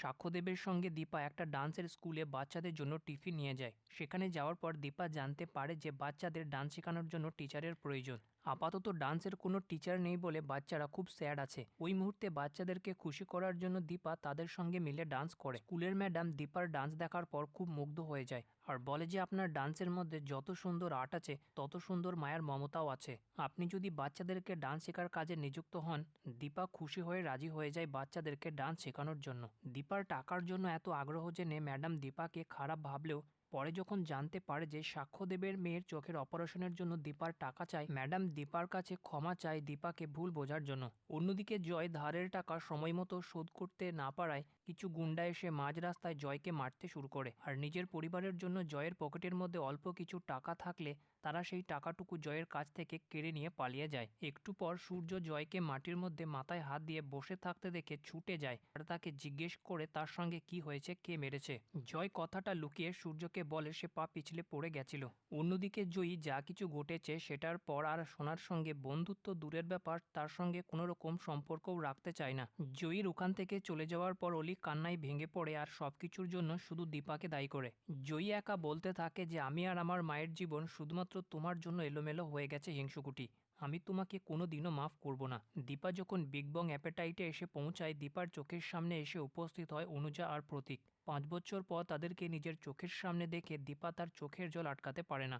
সাক্ষ্যদেবের সঙ্গে দীপা একটা ডান্সের স্কুলে বাচ্চাদের জন্য টিফিন নিয়ে যায়। সেখানে যাওয়ার পর দীপা জানতে পারে যে বাচ্চাদের ডান্স শেখানোর জন্য টিচারের প্রয়োজন। আপাতত ডান্সের কোনো টিচার নেই বলে বাচ্চারা খুব স্যাড আছে। ওই মুহূর্তে বাচ্চাদেরকে খুশি করার জন্য দীপা তাদের সঙ্গে মিলে ডান্স করে। স্কুলের ম্যাডাম দীপার ডান্স দেখার পর খুব মুগ্ধ হয়ে যায় আর বলে যে আপনার ডান্সের মধ্যে যত সুন্দর আর্ট আছে, তত সুন্দর মায়ের মমতাও আছে। আপনি যদি বাচ্চাদেরকে ডান্স শেখার কাজে নিযুক্ত হন, দীপা খুশি হয়ে রাজি হয়ে যায় বাচ্চাদেরকে ডান্স শেখানোর জন্য। দীপার টাকার জন্য এত আগ্রহ জেনে ম্যাডাম দীপাকে খারাপ ভাবলেও পরে যখন জানতে পারে যে সাক্ষ্যদেবের মেয়ের চোখের অপারেশনের জন্য দীপার টাকা চায় ম্যাডাম দীপার কাছে ক্ষমা চায় দীপাকে ভুল বোঝার জন্য। অন্যদিকে জয় ধারের টাকা সময় মতো শোধ করতে না পারায় কিছু গুন্ডা এসে মাঝ রাস্তায় জয়কে মারতে শুরু করে। আর নিজের পরিবারের জন্য জয়ের পকেটের মধ্যে অল্প কিছু টাকা থাকলে তারা সেই টাকাটুকু জয়ের কাছ থেকে কেড়ে নিয়ে পালিয়ে যায়। একটু পর সূর্য জয়কে মাটির মধ্যে মাথায় হাত দিয়ে বসে থাকতে দেখে ছুটে যায়। আর তাকে জিজ্ঞেস করে তার সঙ্গে কি হয়েছে, কে মেরেছে। জয় কথাটা লুকিয়ে সূর্যকে বলে সে পা পিছলে পড়ে গেছিল। অন্যদিকে জয়ী যা কিছু ঘটেছে সেটার পর আর সোনার সঙ্গে বন্ধুত্ব দূরের ব্যাপার, তার সঙ্গে কোনো রকম সম্পর্কও রাখতে চায় না। জয়ীর ওখান থেকে চলে যাওয়ার পর অলি কান্নায় ভেঙে পড়ে আর সব কিছুর জন্য শুধু দীপাকে দায়ী করে। জয়ী একা বলতে থাকে যে, আমি আর আমার মায়ের জীবন শুধুমাত্র তোমার জন্য এলোমেলো হয়ে গেছে হিংসুকুটি। আমি তোমাকে কোনো দিনও মাফ করব না। দীপা যখন বিগ বং অ্যাপেটাইটে এসে পৌঁছায়, দীপার চোখের সামনে এসে উপস্থিত হয় অনুজা আর প্রতীক। পাঁচ বছর পর তাদেরকে নিজের চোখের সামনে দেখে দীপা তার চোখের জল আটকাতে পারে না।